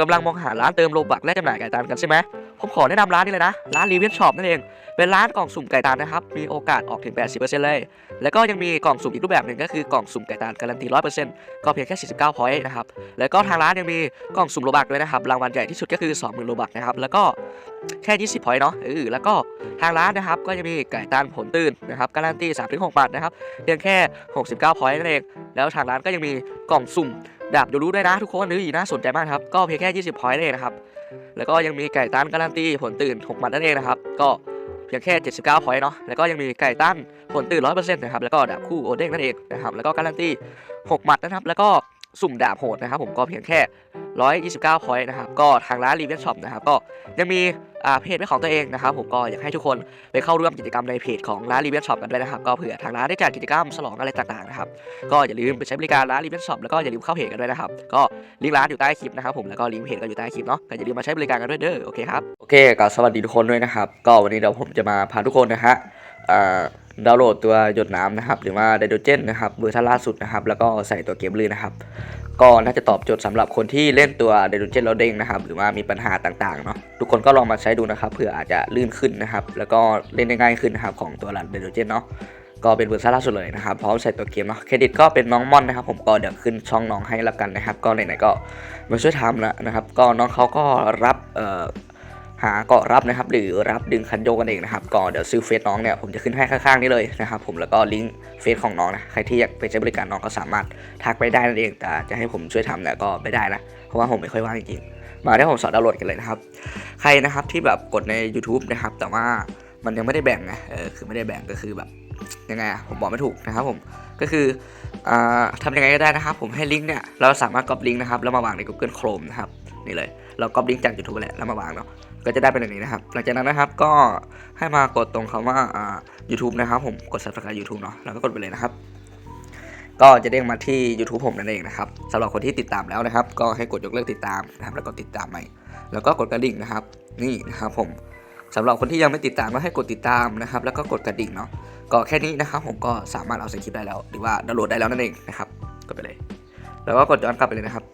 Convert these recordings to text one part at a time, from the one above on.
กำลังมองหาร้านเติมโลบักและจำหน่ายไก่ตานกันใช่ไหมผมขอแนะนำร้านนี้เลยนะ ร้านรีเวนช็อปนั่นเอง เป็นร้านกล่องสุ่มไก่ตานนะครับ มีโอกาสออกถึง 80%เลย แล้วก็ยังมีกล่องสุ่มอีกรูปแบบหนึ่งก็คือกล่องสุ่มไก่ตานการันตี 100%ก็เพียงแค่ 49 พอยต์นะครับ แล้วก็ทางร้านยังมีกล่องสุ่มโลบักด้วยนะครับ รางวัลใหญ่ที่สุดก็คือ 20,000 โลบักนะครับ แล้วก็แค่ 20 พอยต์เนาะเออแล้วก็ทางร้านนะครับ ก็จะมีไก่ตานผลตื่นนะครับ การันตี 3-6 บาทนะครับ เพียงแค่ 69 พอยต์นั่นเอง แล้วทางร้านก็ยังมีกล่องสุ่ม ดาบยูรู้ด้วยนะทุกคนนี่น่าสนใจมากครับ ก็เพียงแค่ 20 พอยต์นั่นเองนะครับ แล้วก็ยังมีไก่ต้านการันตีผลตื่น6หมัดนั่นเองนะครับ ก็เพียงแค่ 79 พอยต์เนาะ แล้วก็ยังมีไก่ต้านผลตื่น 100%นะครับ แล้วก็ดาบคู่โอเด้งนั่นเองนะครับ แล้วก็การันตี6หมัดนะครับ แล้วก็ สุ่มดาบโหดนะครับผมก็เพียงแค่ 129 พอยต์นะครับก็ทางร้านรีเวนช็อปนะครับก็ยังมีอ่าเพจเป็นของตัวเองนะครับผมก็อยากให้ทุกคนไปเข้าร่วมกิจกรรมในเพจของร้านรีเวนช็อปกันด้วยนะครับก็เผื่อทางร้านได้จัดกิจกรรมฉลองอะไรต่างๆนะครับก็อย่าลืมไปใช้บริการร้านรีเวนช็อปแล้วก็อย่าลืมเข้าเพจกันด้วยนะครับก็ลิงก์ร้านอยู่ใต้คลิปนะครับผมแล้วก็ลิงก์เพจก็อยู่ใต้คลิปเนาะก็อย่าลืมมาใช้บริการกันด้วยเด้อโอเคครับโอเคก็สวัสดีทุกคนด้วยนะครับก็วันนี้เดี๋ยวผมจะมาพาทุกคนนะฮะอ่า ดาวน์โหลดตัวหยดน้ำนะครับ หรือว่าไดโดเจนนะครับเวอร์ชันล่าสุดนะครับ แล้วก็ใส่ตัวเกมลื่นนะครับ ก็น่าจะตอบโจทย์สำหรับคนที่เล่นตัวไดโดเจนแล้วเด้งนะครับ หรือว่ามีปัญหาต่างๆเนาะทุกคนก็ลองมาใช้ดูนะครับเผื่ออาจจะลื่นขึ้นนะครับ แล้วก็เล่นได้ง่ายขึ้นนะครับของตัวรันไดโดเจนเนาะก็เป็นเวอร์ชันล่าสุดเลยนะครับพร้อมใส่ตัวเกมเนาะเครดิตก็เป็นน้องม่อนนะครับผมก็เดี๋ยวขึ้นช่องน้องให้ละกันนะครับ ก็ไหนๆก็มาช่วยทำแล้วนะครับ ก็น้องเขาก็รับเอ่อ หาเกาะรับนะครับ หรือรับดึงคันโยกกันเองนะครับก็เดี๋ยวซื้อเฟซน้องเนี่ยผมจะขึ้นให้ข้างๆนี้เลยนะครับผมแล้วก็ลิงก์เฟซของน้องนะใครที่อยากไปใช้บริการน้องก็สามารถทักไปได้นั่นเองแต่จะให้ผมช่วยทำเนี่ยก็ไม่ได้นะเพราะว่าผมไม่ค่อยว่างจริงๆมาได้ผมสอนดาวน์โหลดกันเลยนะครับใครนะครับที่แบบกดใน YouTube นะครับแต่ว่ามันยังไม่ได้แบ่งไงเออคือไม่ได้แบ่งก็คือแบบยังไงอะผมบอกไม่ถูกนะครับผมก็คืออทำยังไงก็ได้นะครับผมให้ลิงก์เนี่ยเราสามารถก๊อปลิงก์นะครับแล้วมาวางใน Google Chrome นะครับนี่เลยเราก๊อปลิงก์จาก YouTube แหละแล้วมาวางเนาะ ก็จะได้เป็นแบบนี้นะครับ หลังจากนั้นนะครับก็ให้มากดตรงคำว่าอ่า YouTube นะครับ ผมกด subscribe YouTube เนาะแล้วก็กดไปเลยนะครับ ก็จะเด้งมาที่ YouTube ผมนั่นเองนะครับสำหรับคนที่ติดตามแล้วนะครับ ก็ให้กดยกเลิกติดตามนะครับแล้วก็ติดตามใหม่ แล้วก็กดกระดิ่งนะครับ นี่นะครับผมสำหรับคนที่ยังไม่ติดตามก็ให้กดติดตามนะครับ แล้วก็กดกระดิ่งเนาะก็แค่นี้นะครับ ผมก็สามารถเอาใส่คลิปได้แล้ว หรือว่าดาวน์โหลดได้แล้วนั่นเองนะครับกดไปเลย แล้วก็กดย้อนกลับไปเลยนะครับ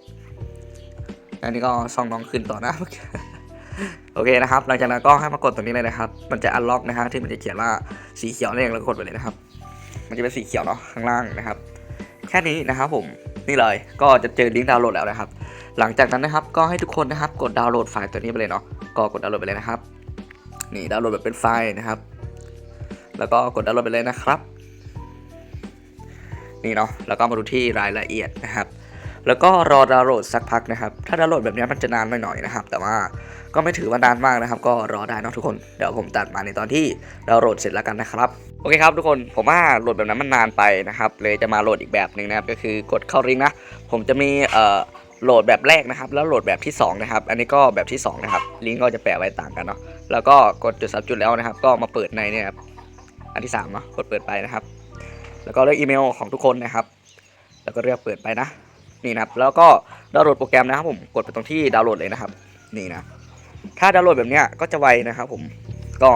อันนี้ก็ซองน้องขึ้นต่อนะ โอเคนะครับ หลังจากนั้นก็ให้มากดตรงนี้เลยนะครับ มันจะอันล็อกนะฮะที่มันจะเขียนว่าสีเขียวนั่เองแล้วกดไปเลยนะครับ มันจะเป็นสีเขียวเนาะข้างล่างนะครับ แค่นี้นะครับผมนี่เลยก็จะเจอลิงก์ดาวน์โหลดแล้วนะครับ หลังจากนั้นนะครับก็ให้ทุกคนนะครับกดดาวน์โหลดไฟล์ตัวนี้ไปเลยเนาะก็กดดาวน์โหลดไปเลยนะครับ นี่ดาวน์โหลดแบบเป็นไฟล์นะครับ แล้วก็กดดาวน์โหลดไปเลยนะครับ นี่เนาะแล้วก็มาดูที่รายละเอียดนะครับ แล้วก็รอดาวน์โหลดสักพักนะครับ ถ้าดาวน์โหลดแบบนี้มันจะนานหน่อยๆนะครับ แต่ว่าก็ไม่ถือว่านานมากนะครับ ก็รอได้นะทุกคน เดี๋ยวผมตัดมาในตอนที่ดาวน์โหลดเสร็จแล้วกันนะครับ โอเคครับทุกคน ผมว่าโหลดแบบนั้นมันนานไปนะครับ เลยจะมาโหลดอีกแบบหนึ่งนะครับ ก็คือกดเข้าลิงก์นะ ผมจะมีเอ่อโหลดแบบแรกนะครับ แล้วโหลดแบบที่สองนะครับ อันนี้ก็แบบที่สองนะครับ ลิงก์ก็จะแปะไว้ต่างกันเนาะ แล้วก็กดจุดสับจุดแล้วนะครับ ก็มาเปิดในเนี่ยครับ อันที่สามเนาะ กดเปิดไปนะครับ แล้วก็เลือกอีเมลของทุกคนนะครับ แล้วก็เลือกเปิดไปนะ นี่นะครับแล้วก็ดาวน์โหลดโปรแกรมนะครับผมกดไปตรงที่ดาวน์โหลดเลยนะครับ นี่นะถ้าดาวน์โหลดแบบเนี้ยก็จะไวนะครับผมก็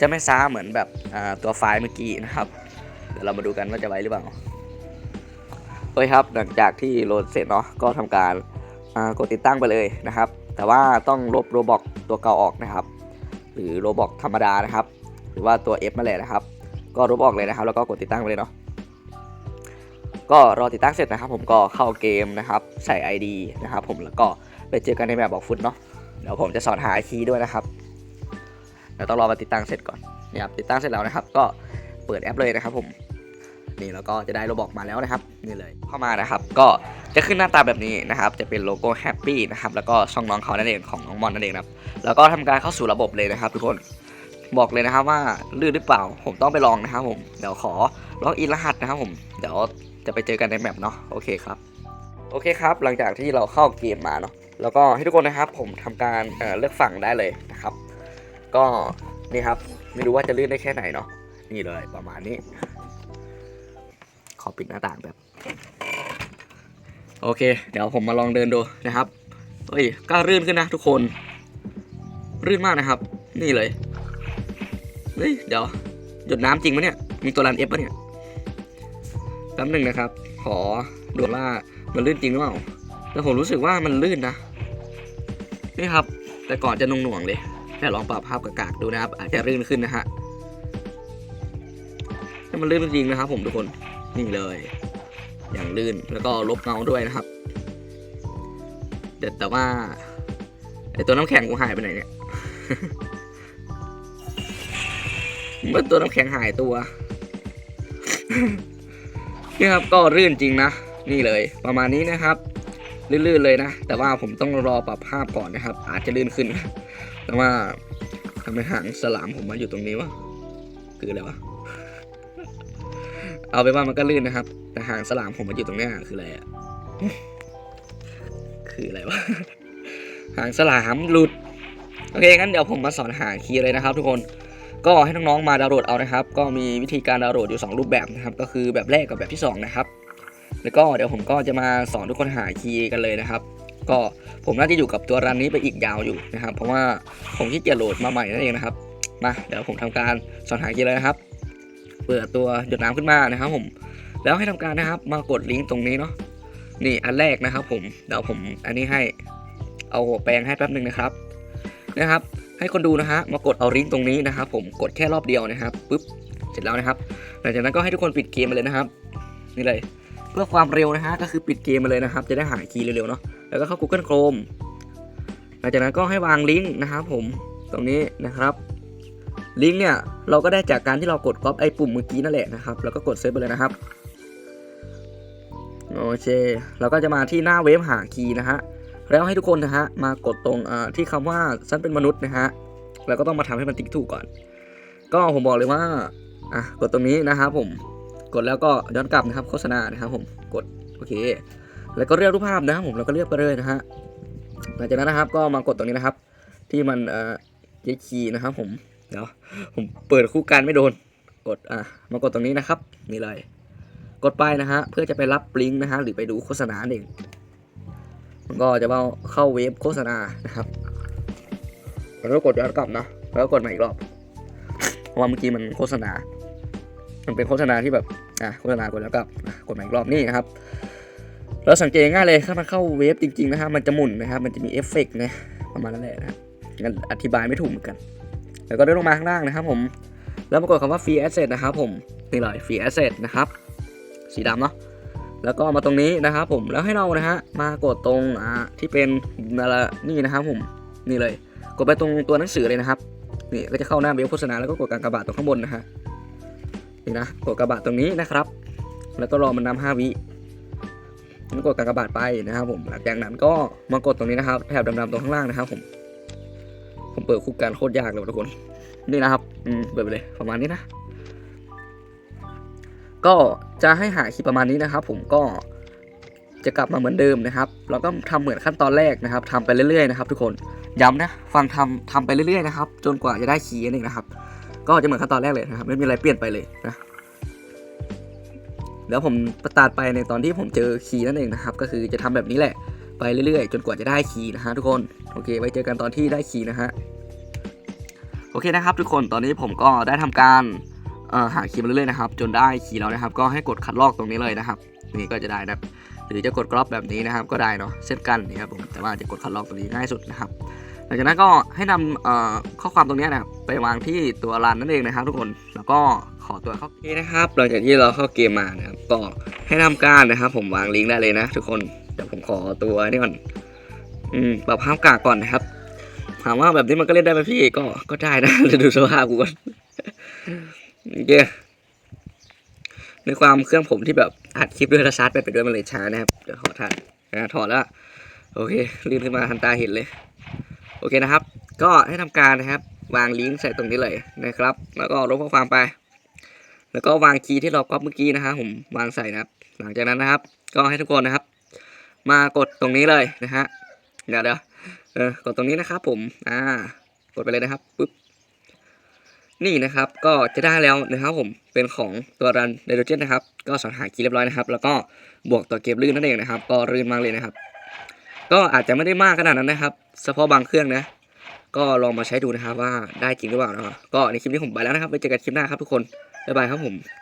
จะไม่ช้าเหมือนแบบตัวไฟล์เมื่อกี้นะครับ เดี๋ยวเรามาดูกันว่าจะไวหรือเปล่าโอเคครับหลังจากที่โหลดเสร็จเนาะก็ทำการกดติดตั้งไปเลยนะครับ แต่ว่าต้องลบโรบอกตัวเก่าออกนะครับ หรือโรบอกธรรมดานะครับ หรือว่าตัว F มาเลยนะครับ ก็ลบออกเลยนะครับ แล้วก็กดติดตั้งไปเลยเนาะ ก็รอติดตั้งเสร็จนะครับ ผมก็เข้าเกมนะครับ ใส่ ID นะครับผมแล้วก็ไปเจอกันในแบบบอกฟุตเนาะเดี๋ยวผมจะสอนหาคีย์ด้วยนะครับเดี๋ยวต้องรอมาติดตั้งเสร็จก่อนเนี่ยครับติดตั้งเสร็จแล้วนะครับ ก็เปิดแอปเลยนะครับผมนี่แล้วก็จะได้โลบอกมาแล้วนะครับนี่เลยเข้ามานะครับ ก็จะขึ้นหน้าตาแบบนี้นะครับ จะเป็นโลโก้แฮปปี้นะครับแล้วก็ช่องน้องเขานั่นเองของน้องมอนนั่นเองครับแล้วก็ทำการเข้าสู่ระบบเลยนะครับ ทุกคน บอกเลยนะครับว่าลื่นหรือเปล่า ผมต้องไปลองนะครับผมเดี๋ยวขอล็อกอินรหัสนะครับผมเดี๋ยวจะไปเจอกันในแมปเนาะโอเคครับโอเคครับ หลังจากที่เราเข้าเกมมาเนาะแล้วก็ให้ทุกคนนะครับผมทำการเเลือกฝั่งได้เลยนะครับ ก็นี่ครับไม่รู้ว่าจะลื่นได้แค่ไหนเนาะนี่เลยประมาณนี้ ขอปิดหน้าต่างแบบโอเค เดี๋ยวผมมาลองเดินดูนะครับเฮ้ยก็ลื่นขึ้นนะทุกคนลื่นมากนะครับ นี่เลย ฮ้ย เดี๋ยว หยดน้ำจริงปะเนี่ย มีตัวรันเอฟปะเนี่ยแป๊บหนึ่งนะครับ ขอดูว่ามันลื่นจริงหรือเปล่าแต่ผมรู้สึกว่ามันลื่นนะ นี่ครับ แต่ก่อนจะนงหน่วงเลยแต่ลองปรับภาพกากๆดูนะครับ อาจจะลื่นขึ้นนะฮะให้มันลื่นจริงนะครับ ผมทุกคน นี่เลย อย่างลื่น แล้วก็ลบเงาด้วยนะครับ แต่แต่ว่าไอตัวน้ำแข็งกูหายไปไหนเนี่ย เมื่อตัวน้ำแข็งหายตัวนี่ครับก็ลื่นจริงนะ นี่เลย ประมาณนี้นะครับ ลื่นๆเลยนะ แต่ว่าผมต้องรอปรับภาพก่อนนะครับ อาจจะลื่นขึ้น แต่ว่าทำไมหางสลามผมมาอยู่ตรงนี้วะคืออะไรวะเอาไปว่ามันก็ลื่นนะครับ แต่หางสลามผมมาอยู่ตรงนี้คืออะไรอะคืออะไรวะหางสลามหลุด โอเคงั้นเดี๋ยวผมมาสอนหาคีย์เลยนะครับทุกคน ก็ให้น้องๆมาดาวน์โหลดเอานะครับ ก็มีวิธีการดาวน์โหลดอยู่ 2 รูปแบบนะครับ ก็คือแบบแรกกับแบบที่ 2 นะครับ แล้วก็เดี๋ยวผมก็จะมาสอนทุกคนหาคีย์กันเลยนะครับ ก็ผมน่าจะอยู่กับตัวรันนี้ไปอีกยาวอยู่นะครับ เพราะว่าผมขี้เกียจโหลดมาใหม่นั่นเองนะครับ มาเดี๋ยวผมทำการสอนหาคีย์เลยนะครับ เปิดตัวหยดน้ำขึ้นมานะครับ ผม แล้วให้ทำการนะครับ มากดลิงก์ตรงนี้เนาะ นี่อันแรกนะครับ ผม เดี๋ยวผมอันนี้ให้ เอาแปลงให้แป๊บหนึ่งนะครับ นะครับ ให้คนดูนะฮะมากดเอาลิงก์ตรงนี้นะครับผมกดแค่รอบเดียวนะครับปึ๊บเสร็จแล้วนะครับ หลังจากนั้นก็ให้ทุกคนปิดเกมไปเลยนะครับ นี่เลย เพื่อความเร็วนะฮะก็คือปิดเกมไปเลยนะครับ จะได้หาคีย์เร็วๆเนาะแล้วก็เข้า Google Chrome หลังจากนั้นก็ให้วางลิงก์นะครับผมตรงนี้นะครับลิงก์เนี่ยเราก็ได้จากการที่เรากดก๊อปไอ้ปุ่มเมื่อกี้นั่นแหละนะครับ แล้วก็กดเซฟไปเลยนะครับโอเคเราก็จะมาที่หน้าเว็บหาคีย์นะฮะ แล้วให้ทุกคนนะฮะมากดตรงอ่าที่คำว่าฉันเป็นมนุษย์นะฮะแล้วก็ต้องมาทำให้มันติ๊กถูกก่อน ก็ผมบอกเลยว่าอะกดตรงนี้นะครับผมกดแล้วก็ย้อนกลับนะครับโฆษณานะครับผมกดโอเค แล้วก็เลือกรูปภาพนะครับผมแล้วก็เลือกไปเลยนะฮะหลังจากนั้นนะครับก็มากดตรงนี้นะครับ ที่มันเอ่อยีคีย์นะครับผมเดี๋ยวผมเปิดคู่กันไม่โดนกดอะมากดตรงนี้นะครับนี่เลย กดไปนะฮะเพื่อจะไปรับลิงก์นะฮะหรือไปดูโฆษณาเอง ก็จะเข้าเว็บโฆษณานะครับแล้วกดย้อนกลับนะแล้วกดใหม่อีกรอบเพราะว่าเมื่อกี้มันโฆษณา มันเป็นโฆษณาที่แบบอะโฆษณากดแล้วกลับกดใหม่อีกรอบนี่นะครับเราสังเกตง่ายเลยถ้ามันเข้าเว็บจริงๆนะครับมันจะหมุนนะครับ มันจะมีเอฟเฟกต์นะประมาณนั้นแหละนะครับงั้นอธิบายไม่ถูกเหมือนกัน แล้วก็เดินลงมาข้างล่างนะครับผม แล้วมากดคำว่า free asset นะครับผมนี่เลย free asset นะครับ สีดำเนาะ แล้วก็มาตรงนี้นะครับผมแล้วให้เรานะฮะมากดตรงอ่าที่เป็นอะไรนี่นะครับผมนี่เลย กดไปตรงตัวหนังสือเลยนะครับนี่ก็จะเข้าหน้าเว็บโฆษณาแล้วก็กดกากบาทตรงข้างบนนะฮะนี่นะกดกากบาทตรงนี้นะครับ แล้วก็รอมันนำห้าวิแล้วกดกากบาทไปนะครับผมหลังจากนั้นก็มากดตรงนี้นะครับแถบดำๆตรงข้างล่างนะครับผมผมเปิดคู่กันโคตรยากเลยทุกคน นี่นะครับอืมเปิดไปเลยประมาณนี้นะ ก็จะให้หาคลิปประมาณนี้นะครับ ผมก็จะกลับมาเหมือนเดิมนะครับแล้วก็ทำเหมือนขั้นตอนแรกนะครับทำไปเรื่อยๆนะครับทุกคนย้ำนะฟังทำทำไปเรื่อยๆนะครับ จนกว่าจะได้คีย์นั่นเองนะครับ ก็จะเหมือนขั้นตอนแรกเลยนะครับ ไม่มีอะไรเปลี่ยนไปเลยนะแล้วผมประตัดไปในตอนที่ผมเจอคีย์นั่นเองนะครับ ก็คือจะทำแบบนี้แหละไปเรื่อยๆ จนกว่าจะได้คีย์นะฮะทุกคนโอเค ไว้เจอกันตอนที่ได้คีย์นะฮะโอเคนะครับ ทุกคนตอนนี้ผมก็ได้ทำการ หาคีย์มาเรื่อยๆนะครับ จนได้คีย์แล้วนะครับ ก็ให้กดคัดลอกตรงนี้เลยนะครับ นี่ก็จะได้นะหรือจะกดกรอบแบบนี้นะครับ ก็ได้เนาะเช่นกันนี่ครับผมแต่ว่าจะกดคัดลอกตรงนี้ง่ายสุดนะครับหลังจากนั้นก็ให้นำเอ่อข้อความตรงนี้นะครับไปวางที่ตัวรันนั่นเองนะครับ ทุกคนแล้วก็ขอตัวเข้าเกมนะครับหลังจากที่เราเข้าเกมมานะครับก็ให้ทำการนะครับ ผมวางลิงก์ได้เลยนะ ทุกคนเดี๋ยวผมขอตัวนี่ก่อนอืมปรับภาพกากก่อนนะครับ ถามว่าแบบนี้มันก็เล่นได้ไหมพี่ก็ก็ได้นะเดี๋ยวดูสภาพกูก่อน เคในความเครื่องผมที่แบบอัดคลิปด้วยและชาร์จแบตไปด้วยมันเลยช้านะครับเดี๋ยวถอดทันนะถอดแล้ว โอเคลื่นขึ้นมาทันตาเห็นเลย โอเคนะครับ ก็ให้ทำการนะครับ วางลิงก์ใส่ตรงนี้เลยนะครับ แล้วก็ลบข้อความไป แล้วก็วางคีย์ที่เราก๊อปเมื่อกี้นะครับผมวางใส่นะครับ หลังจากนั้นนะครับ ก็ให้ทุกคนนะครับ มากดตรงนี้เลยนะฮะเดี๋ยวเดี๋ยวเออกดตรงนี้นะครับ ผมอ่ากดไปเลยนะครับปึ๊บ นี่นะครับก็จะได้แล้วนะครับผมเป็นของตัวรันไดโรเจนนะครับ ก็สอนหาคีเรียบร้อยนะครับ แล้วก็บวกตัวเกมลื่นนั่นเองนะครับ ก็ลื่นมากเลยนะครับ ก็อาจจะไม่ได้มากขนาดนั้นนะครับเฉพาะบางเครื่องนะ ก็ลองมาใช้ดูนะครับว่าได้จริงหรือเปล่านะครับก็ในคลิปนี้ผมไปแล้วนะครับไปเจอกันคลิปหน้าครับทุกคนบ๊ายบายครับผม